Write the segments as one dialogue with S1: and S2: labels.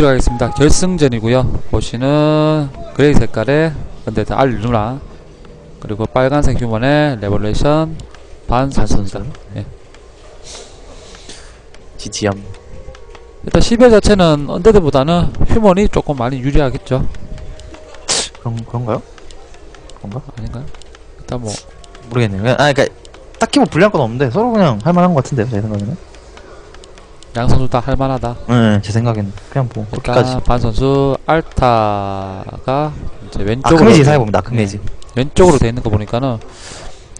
S1: 들어가겠습니다. 결승전이고요. 보시는 그레이 색깔의 근데드 알 누나 그리고 빨간색 휴먼의 레볼레이션 반선수들. 예.
S2: 지지엄
S1: 일단 10회 자체는 언데드보다는 휴먼이 조금 많이 유리하겠죠.
S2: 그런 그런가요? 그런가?
S1: 아닌가요? 일단 뭐
S2: 모르겠네요. 그냥, 아, 그러니까 딱히 뭐 불리한 건 없는데 서로 그냥 할만한 것 같은데요, 제 생각에는.
S1: 양 선수 다 할만하다.
S2: 네, 제 생각에는 그냥 뭐 그렇게까지.
S1: 일단 반 선수 알타가 이제 왼쪽으로
S2: 아크메지 사해 봅니다. 아크메지.
S1: 왼쪽으로 돼 있는 거 보니까는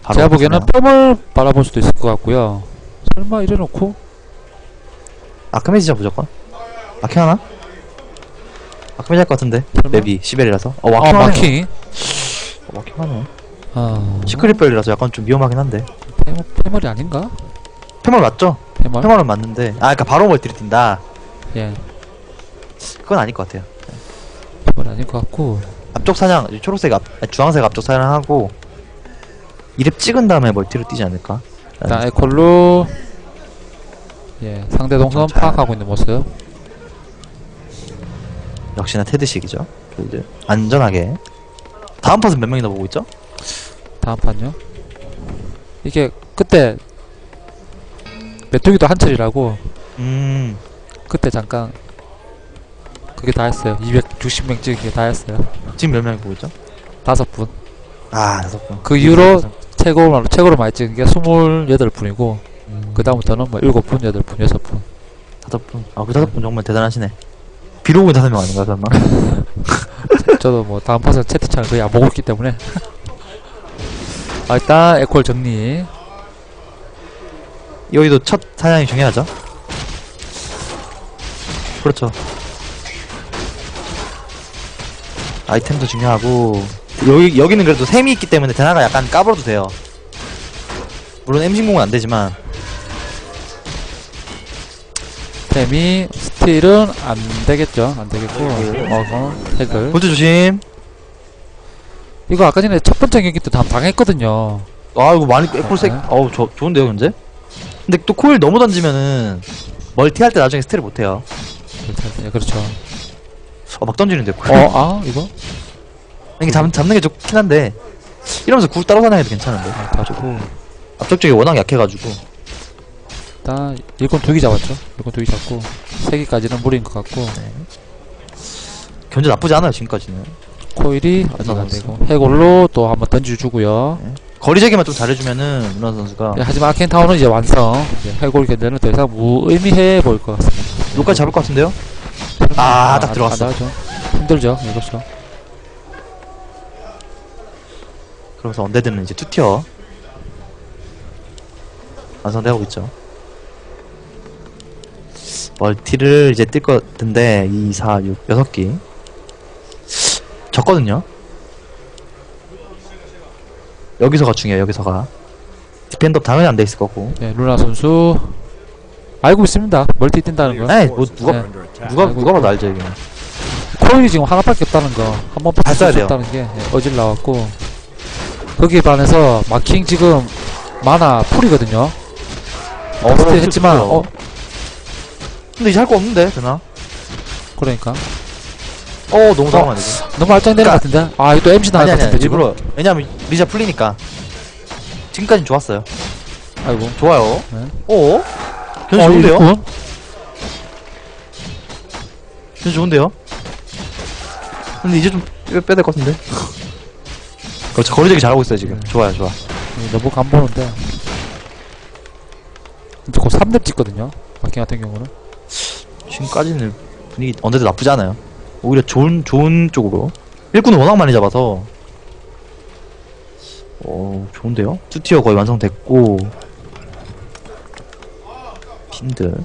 S2: 바로
S1: 제가 보기에는. 뺨을 바라볼 수도 있을 것 같고요. 설마 이래 놓고
S2: 아 크메지죠 무조건. 마킹 하나? 아 크메지 할 것 같은데.
S1: 설마?
S2: 맵이 시벨이라서. 어,
S1: 아
S2: 마킹 하네.
S1: 마킹.
S2: 어, 마킹 하네.
S1: 아
S2: 시크릿별이라서 약간 좀 위험하긴 한데.
S1: 패머리 아닌가?
S2: 페멀 맞죠?
S1: 패멀?
S2: 페멀은 맞는데. 아, 그러니까 바로 멀티를 뛴다.
S1: 예
S2: 그건 아닐 것 같아요.
S1: 패머리 아닌 것 같고
S2: 앞쪽 사냥, 초록색 앞, 아니, 주황색 앞쪽 사냥하고 2렙 찍은 다음에 멀티를 뛰지 않을까?
S1: 일단 에콜로 예 상대 동선
S2: 잘-
S1: 파악하고 있는 모습
S2: 역시나 테드식이죠. 저 이제 안전하게. 다음 팟은 몇 명이나 보고 있죠?
S1: 다음 판요 이게 그때 메뚜기도 한철이라고
S2: 음,
S1: 그때 잠깐 그게 다 했어요 260명 찍은 게 다 했어요
S2: 지금 몇 명이 보고 있죠?
S1: 다섯 분
S2: 아, 다섯 분.
S1: 그 이후로 최고로 최고로 많이 찍은 게 28분이고
S2: 음,
S1: 그 다음부터는 뭐 7분, 8분, 6분
S2: 다섯 분. 아, 그 다섯 분 정말 대단하시네. 비로그 다섯 명 아닌가, 설마?
S1: 저도 뭐 다음 판은 채팅창을 거의 안 보고 있기 때문에 아, 일단 에콜 정리
S2: 여기도 첫 사냥이 중요하죠? 그렇죠. 아이템도 중요하고, 여기, 여기는 그래도 셈이 있기 때문에 대나가 약간 까불어도 돼요. 물론 엠신공은 안 되지만,
S1: 템이 스틸은 안 되겠죠 안 되겠고 어거 핵을
S2: 보조 조심.
S1: 이거 아까 전에 첫 번째 경기 때 다 당했거든요
S2: 아, 이거 많이, 에콜색,
S1: 네.
S2: 어우, 저, 좋은데요, 현재? 근데 또 코일 너무 던지면은, 멀티 할 때 나중에 스틸을 못해요.
S1: 예, 그렇죠
S2: 어, 막 던지는데, 코일.
S1: 어아 이거
S2: 이게 잡, 잡는 게 좋긴 한데, 이러면서 굴 따로 사냥해도 괜찮은데.
S1: 아, 다 좋고
S2: 앞쪽 쪽이 워낙 약해가지고.
S1: 일단 일꾼 두개 잡았죠 일꾼 두개 잡고 세 개까지는 무리인 것 같고
S2: 견제 나쁘지 않아요, 지금까지는.
S1: 코일이 아직 안. 되고 해골로 또 한번 던져주고요
S2: 거리제기만 좀 잘해주면은, 문화 선수가.
S1: 예, 하지만 아켄타운은 이제 완성 이제 해골 견제는 더 이상 무의미해 보일 것 같습니다
S2: 여기까지 잡을 것 같은데요? 아, 딱 들어갔어.
S1: 안 나가죠. 힘들죠 예, 그렇죠
S2: 그러면서 언데드는 이제 투티어. 완성되고 있죠. 멀티를 이제 뜰 것 같은데, 2, 4, 6, 6기. 졌거든요? 여기서가 중요해요, 여기서가. 디펜더 당연히 안 돼 있을 거고.
S1: 예, 루나 선수 알고 있습니다 멀티 뛴다는 거
S2: 에이, 뭐, 누가,
S1: 네.
S2: 누가, 누가 봐도. 알죠, 이게.
S1: 코일이 지금 하나밖에 없다는 거 한번
S2: 잘 써야 돼요.
S1: 없다는 게 예, 어질 나왔고 거기에 반해서 마킹 지금 마나 풀이거든요
S2: 어,
S1: 스틸 했지만. 어
S2: 근데 이제 할 거 없는데, 되나?
S1: 그러니까
S2: 어, 너무 당황하네, 이거.
S1: 너무 알짱되는 것 같은데 아 이거 또 MC 나갈
S2: 아니,
S1: 것
S2: 아니,
S1: 같은데
S2: 아니,
S1: 지금
S2: 일부러. 왜냐면, 리자 풀리니까. 지금까진 좋았어요.
S1: 아이고
S2: 좋아요.
S1: 네.
S2: 어? 견
S1: 어,
S2: 좋은데요? 견 좋은데요? 근데 이제 좀 빼- 빼야 될 것 같은데? 그렇죠. 거리제기 잘하고 있어요, 지금.
S1: 네.
S2: 좋아요, 좋아.
S1: 예, 너무 간 보는데 이제 곧 3렙 찍거든요 마킹 같은 경우는
S2: 지금까지는 분위기 언제도 나쁘지 않아요. 오히려 좋은, 좋은 쪽으로. 일꾼을 워낙 많이 잡아서. 오, 좋은데요? 투티어 거의 완성됐고. 핀드.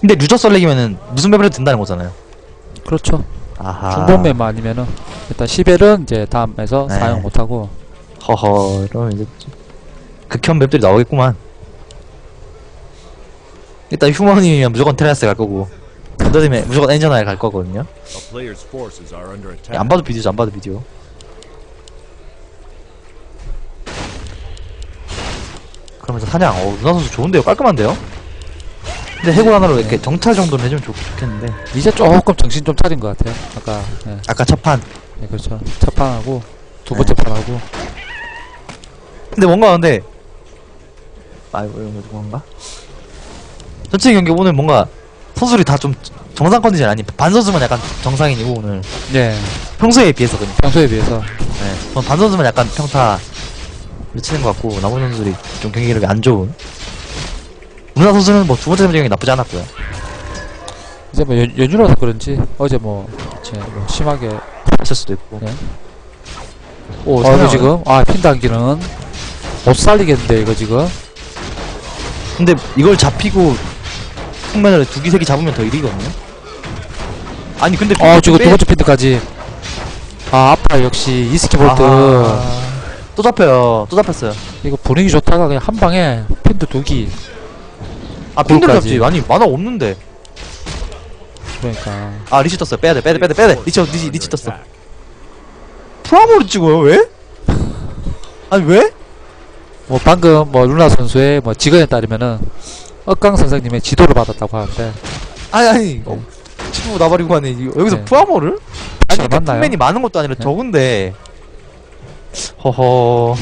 S2: 근데 루저 썰레기면은 무슨 맵을 해도 된다는 거잖아요.
S1: 그렇죠
S2: 아하.
S1: 중본맵만 아니면은 일단 10엘은 이제 다음에서
S2: 네.
S1: 사용 못하고
S2: 허허, 이러면 이제 좀 극혐 맵들이 나오겠구만. 일단 휴머님이면 무조건 테라스 갈 거고, 건더님면 무조건 엔저나에 갈 거거든요. 안 봐도 비디오죠, 안 봐도 비디오. 그러면서 사냥, 어, 루나 선수 좋은데요? 깔끔한데요? 근데 해골 하나로 이렇게 정찰 정도는 해주면 좋, 좋겠는데
S1: 이제 조금 정신 좀 차린 것 같아요. 아까 예,
S2: 아까 첫판
S1: 예, 그렇죠. 첫 판하고 두
S2: 네.
S1: 번째 판하고
S2: 근데 뭔가 근데 아 이거 이거 뭔가 전체 경기 오늘 뭔가 선수들이 다 좀 정상 컨디션 아니 반 선수만 약간 정상인이고 오늘.
S1: 예
S2: 평소에 비해서 그냥.
S1: 평소에 비해서.
S2: 네. 반 선수만 약간 평타 미치는 것 같고 나머지 선수들이 좀 경기력이 안 좋은. 문화 선수는 뭐 두 번째 경기 나쁘지 않았고요.
S1: 이제 뭐 연, 연휴라서 그런지 어제 뭐, 이제 뭐 심하게
S2: 했을 수도 있고.
S1: 네. 오
S2: 사냥.
S1: 이거 지금? 아 핀당기는. 못 살리겠는데 이거 지금?
S2: 근데 이걸 잡히고 측면을 두기 세기 잡으면 더 이리거든요? 아니 근데
S1: 어
S2: 빼-
S1: 두 번째 핀드까지. 아 아파 역시. 이스키 볼트.
S2: 또 잡혀요. 또 잡혔어요.
S1: 이거 분위기 좋다가 그냥 한 방에 핀드 두기.
S2: 아
S1: 골까지.
S2: 잡지. 아니 만화 없는데.
S1: 그러니까.
S2: 아 리치 떴어요. 빼야 돼 빼야 돼 빼야 돼 빼야 돼. 리치 리치
S3: Under
S2: 리치 떴어. 프라모를 찍어요? 왜? 아니 왜?
S1: 뭐 방금 뭐 루나 선수의 뭐 직언에 따르면은 억강 선생님의 지도를 받았다고 하는데
S2: 아니 아니 어, 친구 하네 이거 여기서
S1: 네.
S2: 프라모를? 아니
S1: 잘
S2: 그러니까
S1: 맞나요?
S2: 맨이 많은 것도 아니라
S1: 네.
S2: 적은데 허허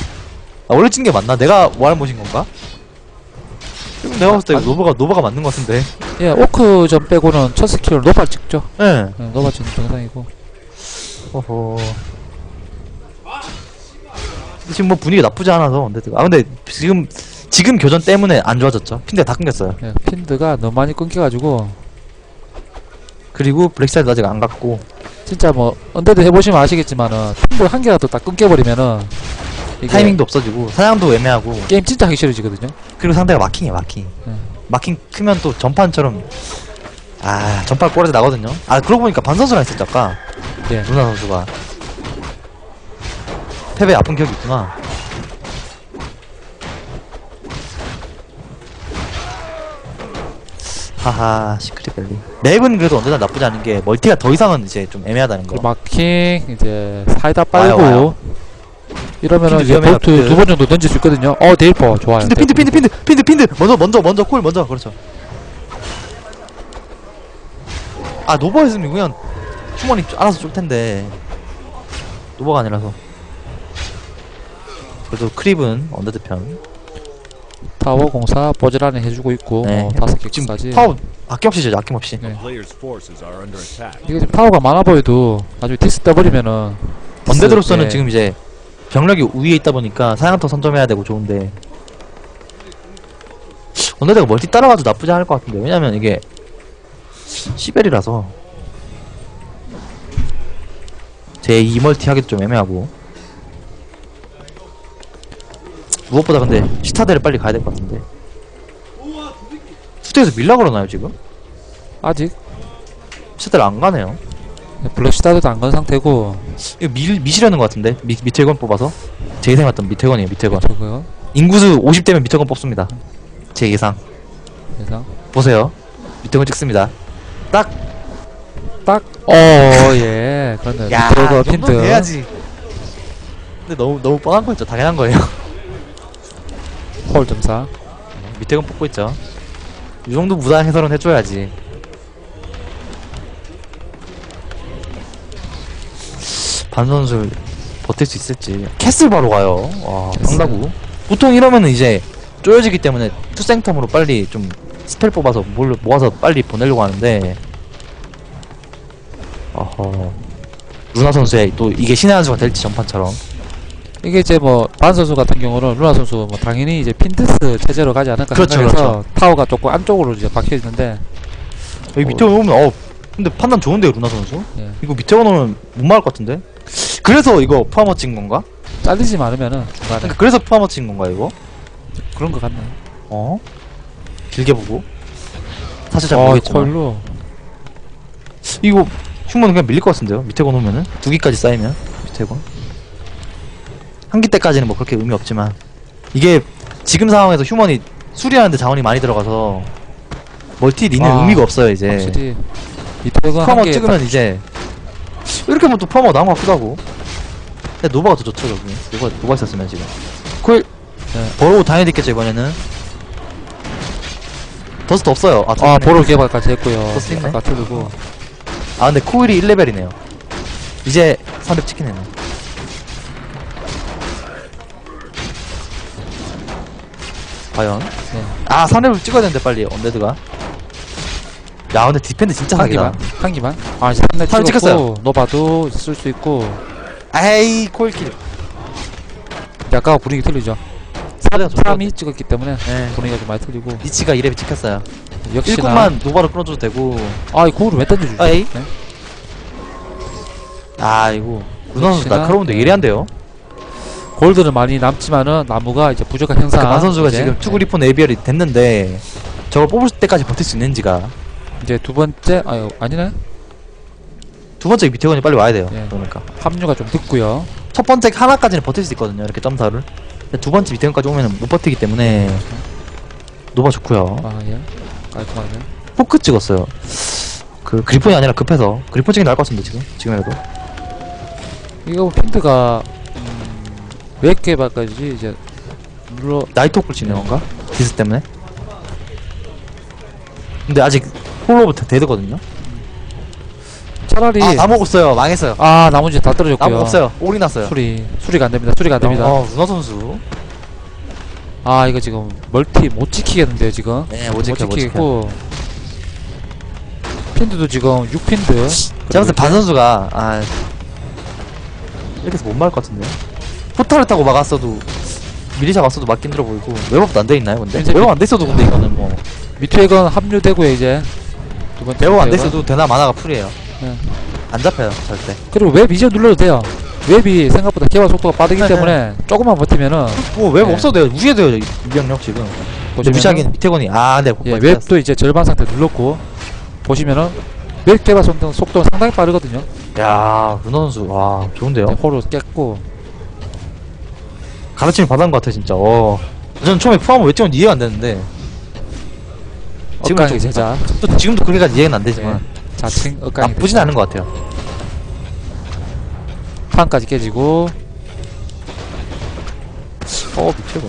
S2: 아, 원래 찐게 맞나? 내가 뭐할못인 건가? 지금 내가 봤을 때
S1: 아니.
S2: 노바가 노바가 맞는 것 같은데
S1: 예 오크 전 빼고는 첫 스킬을 노발 찍죠
S2: 예
S1: 예, 노발 찍는 정상이고
S2: 허허 지금 뭐 분위기 나쁘지 않아서 근데 아 근데 지금 지금 교전 때문에 안 좋아졌죠. 핀드가 다 끊겼어요.
S1: 예, 핀드가 너무 많이 끊겨가지고.
S2: 그리고 블랙사이드 아직 안 갔고.
S1: 진짜 뭐 언데드 해보시면 아시겠지만은 핀드 한 개라도 딱 끊겨버리면은 이게
S2: 타이밍도 없어지고 사냥도 애매하고.
S1: 게임 진짜 하기 싫어지거든요.
S2: 그리고 상대가 마킹이야 마킹.
S1: 네.
S2: 마킹 크면 또 전판처럼 아 전판 꼬라지 나거든요. 아 그러고 보니까 반 선수랑 있었죠 아까.
S1: 예.
S2: 루나 선수가. 패배 아픈 기억이 있구나 하하 시크릿밸리. 맵은 그래도 언제나 나쁘지 않은 게 멀티가 더 이상은 이제 좀 애매하다는 거.
S1: 그 마킹 이제 사이다 빨고
S2: 와요.
S1: 이러면은 이제
S2: 위험해요,
S1: 볼트
S2: 핀드.
S1: 두 번 정도 던질 수 있거든요. 어 데일퍼. 좋아요
S2: 핀드 핀드 핀드 핀드 핀드 핀드. 먼저 먼저 먼저 콜 먼저. 그렇죠. 아 노버 했으면 그냥 휴먼이 알아서 쏠 텐데. 노버가 아니라서. 그래도 크립은 언더드 편
S1: 타워 공사 버즈라는 해주고 있고
S2: 네.
S1: 뭐 다섯
S2: 지금
S1: 개까지.
S2: 파워 아낌없이 죠 아낌없이.
S1: 네. 이게 지금 타워가 많아 보여도 나중에 디스 떠버리면은
S2: 언데드로서는
S1: 네.
S2: 지금 이제 병력이 우위에 있다 보니까 사냥터 선점해야 되고 좋은데. 언데드가 멀티 따라가도 나쁘지 않을 것 같은데. 왜냐면 이게 시벨이라서. 제 2멀티 하기도 좀 애매하고 무엇보다 근데 시타델을 빨리 가야 될 것 같은데. 수대에서 밀라 그러나요 지금?
S1: 아직.
S2: 시타델 안 가네요.
S1: 블랙시다드도 안건 상태고.
S2: 이거 밀, 미시려는 것 같은데? 미, 미태건 뽑아서? 제 예상 같던 미태건이에요 미태건.
S1: 저거요?
S2: 인구수 50대면 미태건 뽑습니다. 제 예상.
S1: 예상?
S2: 보세요. 미태건 찍습니다. 딱!
S1: 딱어예. 그런데 밑에가
S2: 이 정도는
S1: 핀트
S2: 돼야지. 근데 너무 너무 뻔한 거였죠. 당연한 거예요
S1: 홀 점사.
S2: 미태건 뽑고 있죠. 이 정도 무단 해설은 해줘야지. 반 선수 버틸 수 있을지. 캐슬 바로 가요. 와. 상다구. 보통 이러면은 이제 쪼여지기 때문에 투생텀으로 빨리 좀 스펠 뽑아서 뭘 모아서 빨리 보내려고 하는데. 어허. 루나 선수의 또 이게 신의 한 수가 될지 전판처럼
S1: 이게 이제 뭐 반 선수 같은 경우는 루나 선수 뭐 당연히 이제 핀데스 체제로 가지 않을까
S2: 그렇죠,
S1: 생각해서 타워가 조금 안쪽으로 이제 박혀 있는데
S2: 여기 밑에 오면 어 근데 판단 좋은데요 루나 선수?
S1: 예.
S2: 이거 밑에 오면 못 막을 것 같은데? 그래서 이거 푸아머 찍은 건가?
S1: 잘리지 않으면은 중간에.
S2: 그러니까 그래서 푸아머 찍은 건가 이거?
S1: 그런 것 같네.
S2: 어? 길게 보고? 사실 잘
S1: 어,
S2: 모르겠지만.
S1: 콜로
S2: 이거 휴먼은 그냥 밀릴 것 같은데요? 밑에 건 오면은? 두 기까지 쌓이면? 밑에 건 한기 때까지는 뭐 그렇게 의미 없지만 이게 지금 상황에서 휴먼이 수리하는데 자원이 많이 들어가서 멀티 리는
S1: 아,
S2: 의미가 없어요 이제.
S1: 확실히 이태건
S2: 푸아머
S1: 한개
S2: 찍으면 이제 이렇게 보면 또 푸아머가 나은 것 같기도 하고. 근데 노바가 더 좋죠 저기. 노바, 노바 있었으면 지금. 콜.
S1: 네.
S2: 버로우 당연히 있겠죠 이번에는. 더스트 없어요. 아,
S1: 아. 보로 개발까지 했고요.
S2: 더스트 있네.
S1: 아까
S2: 아 근데 코일이 1레벨이네요. 이제 300 치킨 했네 과연?
S1: 네.
S2: 아 3레벨 찍어야 되는데 빨리 언데드가. 야 근데 디펜드 진짜
S1: 한
S2: 사기다.
S1: 기만 한 기만 아 이제 3렙
S2: 사람
S1: 찍었고
S2: 찍었어요.
S1: 노바도 쓸 수 있고.
S2: 에이
S1: 이제 아까 분위기 틀리죠? 3이 찍었기 때문에
S2: 네.
S1: 분위기가 좀 많이 틀리고.
S2: 이치가 2레벨 찍혔어요.
S1: 역시나.
S2: 1군만 노바로 끊어줘도 되고.
S1: 아이 고울을 왜 던져주지?
S2: 아, 에이.
S1: 네.
S2: 아 이거. 루나 선수
S1: 역시나,
S2: 날카로운데
S1: 네.
S2: 예리한데요
S1: 골드는 많이 남지만은 나무가 이제 부족한 현상.
S2: 그만 선수가
S1: 이제,
S2: 지금 투그리폰 에비얼이 됐는데 저걸 뽑을 때까지 버틸 수 있는지가.
S1: 이제 두 번째 아유 아니네?
S2: 두 번째 미태건이 빨리 와야 돼요
S1: 예.
S2: 그러니까.
S1: 합류가 좀 늦고요.
S2: 첫 번째 하나까지는 버틸 수 있거든요 이렇게 점사를. 근데 두 번째 미태건까지 오면 못 버티기 때문에 노바 좋고요.
S1: 아 예. 깔끔하네.
S2: 포크 찍었어요. 그 그리폰이 아니라 급해서. 그리폰 찍이 나을 것 같은데 지금. 지금이라도.
S1: 이거 핀드가 음, 몇 개발까지 이제 눌러.
S2: 나이트 호크를 찍는 건가? 디스 때문에? 근데 아직 홀로부터 데드거든요?
S1: 차라리
S2: 아 다 먹었어요. 망했어요.
S1: 아 나머지 다 떨어졌고요.
S2: 나무 없어요. 올이 났어요.
S1: 수리 수리가 안 됩니다. 수리가 안 됩니다.
S2: 어 루나 선수.
S1: 아 이거 지금 멀티 못 지키겠는데요 지금?
S2: 네, 못 지켜, 못
S1: 지키겠고. 핀드도 지금 6핀드.
S2: 제가 봤을 때반 선수가 아 이렇게 해서 못 막을 것 같은데 포탈을 타고 막았어도 미리 잡았어도 막기 힘들어 보이고 웹업도 안 돼 있나요 근데?
S1: 이제
S2: 웹업 안 돼 있어도 근데 이거는 뭐.
S1: 미투액은 합류되고요 이제. 두 번째
S2: 웹업 안 돼. 있어도 되나 마나가 풀이에요.
S1: 네.
S2: 안 잡혀요 절대.
S1: 그리고 웹 이제 눌러도 돼요. 웹이 생각보다 개발 속도가 빠르기
S2: 네,
S1: 때문에 조금만 버티면은
S2: 뭐 웹업
S1: 네.
S2: 없어도 돼요. 무시해도 돼요 이병력 지금. 근데
S1: 보시면은-
S2: 무시하기는 밑에건이. 아 네,
S1: 예, 웹도 이제 절반 상태 눌렀고 보시면은 웹 개발 속도, 속도는 상당히 빠르거든요.
S2: 야 루나 선수. 와 좋은데요?
S1: 네, 호로 깼고
S2: 가르침을 받은 것 같아 진짜. 어. 저는 처음에 푸함을 왜 찍었는지 이해가 안 되는데.
S1: 억강의
S2: 좀-
S1: 제자.
S2: 또 지금도 그렇게까지 이해는 안 되지만.
S1: 자칭 억강의
S2: 나쁘진 않은 것 같아요.
S1: 판까지 깨지고.
S2: 어 미쳐봐.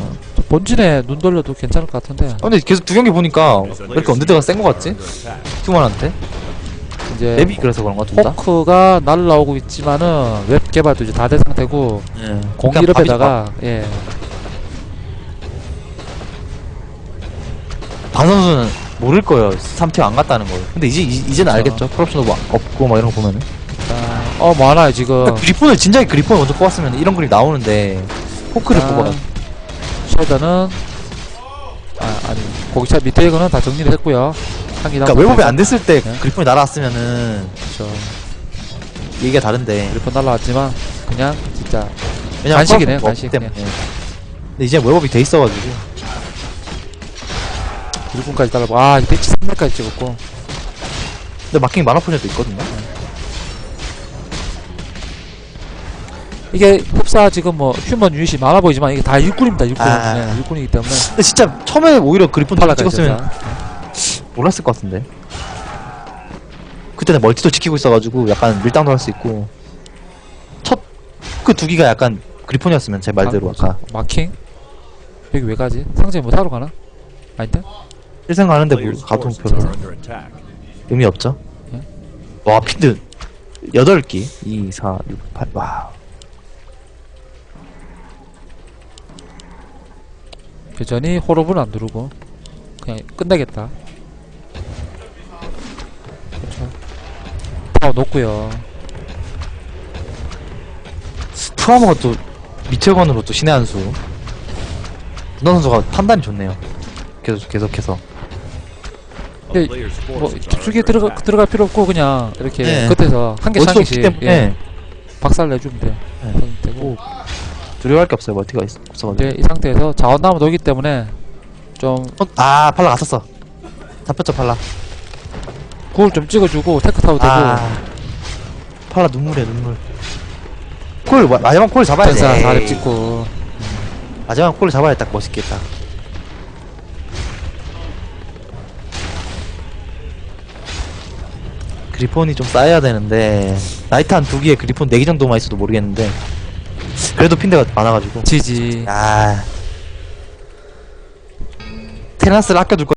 S1: 본진에 눈 돌려도 괜찮을 것 같은데.
S2: 아, 근데 계속 두 경기 보니까 왜 이렇게 언데드가 센 것 같지? 투만한테?
S1: 이제
S2: 랩이 그래서 그런가 둘 다?
S1: 포크가 날라오고 있지만은 웹 개발도 이제 다 된 상태고
S2: 예.
S1: 공기럽에다가 예.
S2: 반 선수는 모를 거예요. 3팀 안 갔다는 걸. 근데 이제 이, 이제는
S1: 그렇죠.
S2: 알겠죠? 프롭션도 막 없고 막 이런 거 보면은.
S1: 어 많아요 지금?
S2: 그러니까 그리폰을 진작에 그리폰 먼저 뽑았으면 이런 그림 나오는데 포크를
S1: 아,
S2: 뽑아
S1: 쉐더는 아 아니 거기차 밑에 거는 다 정리를 했고요
S2: 그러니까 웹업이 안 됐을 때
S1: 네.
S2: 그리폰이 날아왔으면은
S1: 그렇죠
S2: 얘기가 다른데.
S1: 일본 날라왔지만 그냥 진짜
S2: 왜냐면
S1: 간식이네요,
S2: 프로션도 없기
S1: 간식,
S2: 때문에. 근데 이제 웹업이 돼 있어가지고.
S1: 1분까지 달라고. 아 이거 대치 300까지 찍었고.
S2: 근데 마킹이 만화 포션도 있거든요.
S1: 이게 흡사 지금 뭐 휴먼 유닛이 많아 보이지만 이게 다 일꾼입니다 일꾼.
S2: 아.
S1: 네, 일꾼이기 때문에.
S2: 근데 진짜 처음에 오히려 그리폰
S1: 팔라까지
S2: 찍었으면 몰랐을 것 같은데. 그때는 멀티도 지키고 있어가지고 약간 밀당도 할 수 있고 첫 그 두 기가 약간 그리폰이었으면 제 말대로 아까
S1: 마킹 여기 왜 가지? 상점에 뭐 사러 가나? 아닌데?
S2: 일생 가는데 뭐 가도 별로. 의미 없죠.
S1: 예?
S2: 와 핀드 8기 2, 4, 6, 8 와.
S1: 여전히 호럽은 안 누르고 그냥 끝내겠다 그렇죠 파워 높고요
S2: 푸아모가 또 미체건으로 또 신의 한수. 누나 선수가 판단이 좋네요. 계속 계속해서.
S3: Player's
S1: 뭐 깊숙이 들어가. 들어갈 필요 없고 그냥 이렇게
S2: 네.
S1: 끝에서 한 개씩 한 개씩 예, 박살 내주면 돼
S2: 네.
S1: 되고
S2: 두려워할 게 없어요. 멀티가 있, 없어가지고.
S1: 이제 이 상태에서 자원 나무 녹기 때문에 좀
S2: 어, 아 팔라 갔었어. 잡혔죠 팔라.
S1: 구울 좀 찍어주고 테크 타도 되고
S2: 아 팔라 눈물이야 눈물. 콜 마- 마지막 콜 잡아야지.
S1: 전사
S2: 에이.
S1: 4렙 찍고
S2: 마지막 콜 잡아야 딱 멋있겠다. 그리폰이 좀 쌓여야 되는데 나이트 한 두 개에 그리폰 네 개 정도만 있어도 모르겠는데 그래도 핀데가 많아가지고
S1: 지지
S2: 아 테라스를 아껴둘 거